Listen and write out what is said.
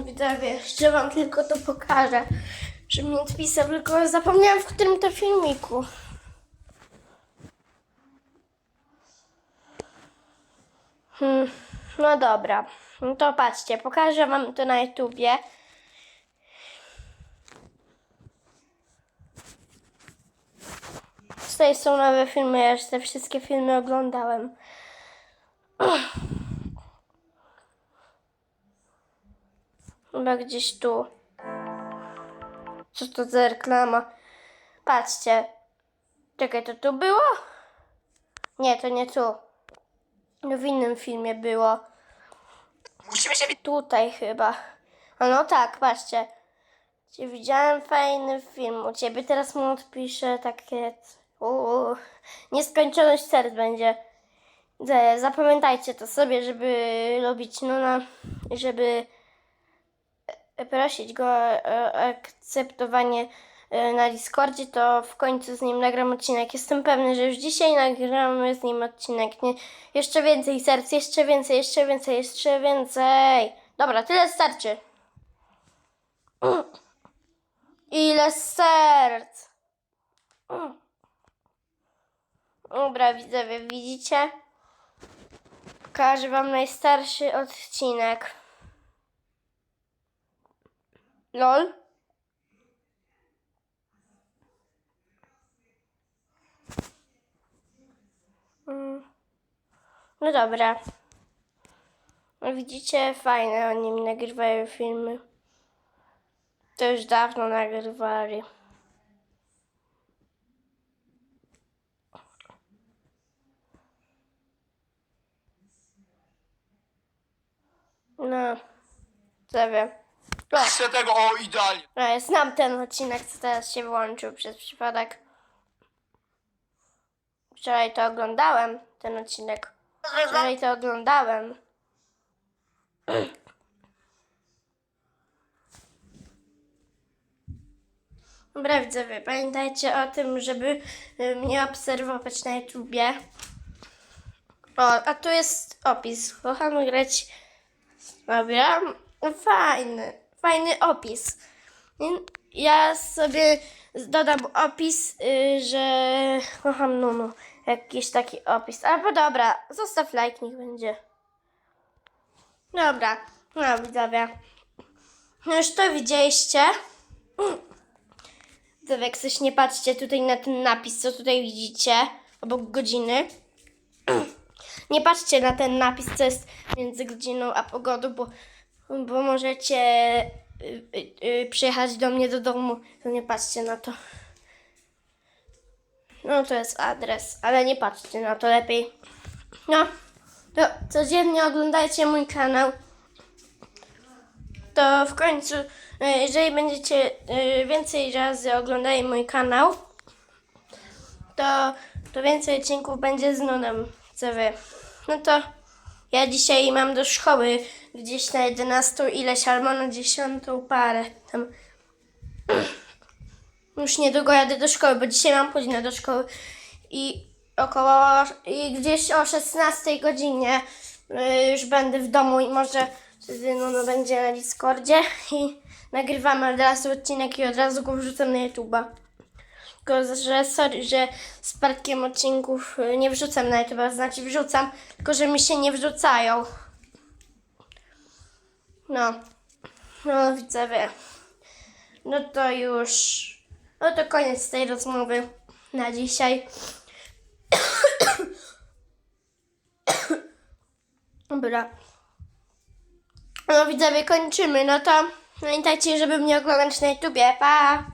Widzowie, jeszcze wam tylko to pokażę. Że mi odpisał, tylko zapomniałam w którym to filmiku. Hmm, no dobra. No to patrzcie, pokażę wam to na YouTubie. Tutaj są nowe filmy, ja już te wszystkie filmy oglądałem. Chyba gdzieś tu. Co to za reklama? Patrzcie. Czekaj, to tu było? Nie, to nie tu. No w innym filmie było. Musimy się... Tutaj chyba. A no tak, patrzcie. Cię widziałem fajny film. U ciebie teraz mu odpiszę takie. Uuu. Nieskończoność serc będzie. Zapamiętajcie to sobie, żeby lubić Nuna, żeby e, prosić go o akceptowanie e, na Discordzie, to w końcu z nim nagram odcinek. Jestem pewny, że już dzisiaj nagramy z nim odcinek. Nie, jeszcze więcej serc, jeszcze więcej, jeszcze więcej, jeszcze więcej. Dobra, tyle starczy. Ile serc? Dobra, widzowie, widzicie? Pokażę wam najstarszy odcinek. LOL? Mm. No dobra. Widzicie, fajne oni mi nagrywają filmy. To już dawno nagrywali. No, co wiem. O. Chcę tego, o idealnie. No, ja znam ten odcinek, co teraz się włączył przez przypadek. Wczoraj to oglądałem, ten odcinek. Wczoraj to oglądałem. Dobra, widzowie, pamiętajcie o tym, żeby y, mnie obserwować na YouTubie. O, a tu jest opis. Kocham grać. Dobra, fajny, fajny opis. Ja sobie dodam opis, y, że kocham Nunu. Jakiś taki opis. Albo dobra, zostaw like, niech będzie. Dobra, no widzowie. No Już to widzieliście. Widzowie, jak coś nie patrzcie tutaj na ten napis, co tutaj widzicie, obok godziny. Nie patrzcie na ten napis, co jest między godziną a pogodą, bo, bo możecie y, y, y, przyjechać do mnie do domu, to nie patrzcie na to. No to jest adres, ale nie patrzcie na to lepiej. No, to codziennie oglądajcie mój kanał. To w końcu, y, jeżeli będziecie y, więcej razy oglądali mój kanał, to, to więcej odcinków będzie z Nunem, co wy. No to ja dzisiaj mam do szkoły gdzieś na 11 ileś albo na 10 parę. Tam. Już niedługo jadę do szkoły, bo dzisiaj mam godzinę do szkoły i około i gdzieś o 16 godzinie y, już będę w domu i może wtedy no, będzie na Discordzie i nagrywamy od razu odcinek i od razu go wrzucam na YouTube'a. Tylko, że sorry, że z parkiem odcinków y, nie wrzucam na YouTube, znaczy wrzucam, tylko że mi się nie wrzucają. No, no widzowie. No to już, no to koniec tej rozmowy na dzisiaj. Dobra. No widzowie, kończymy. No to pamiętajcie, żeby mnie oglądać na YouTubie. Pa!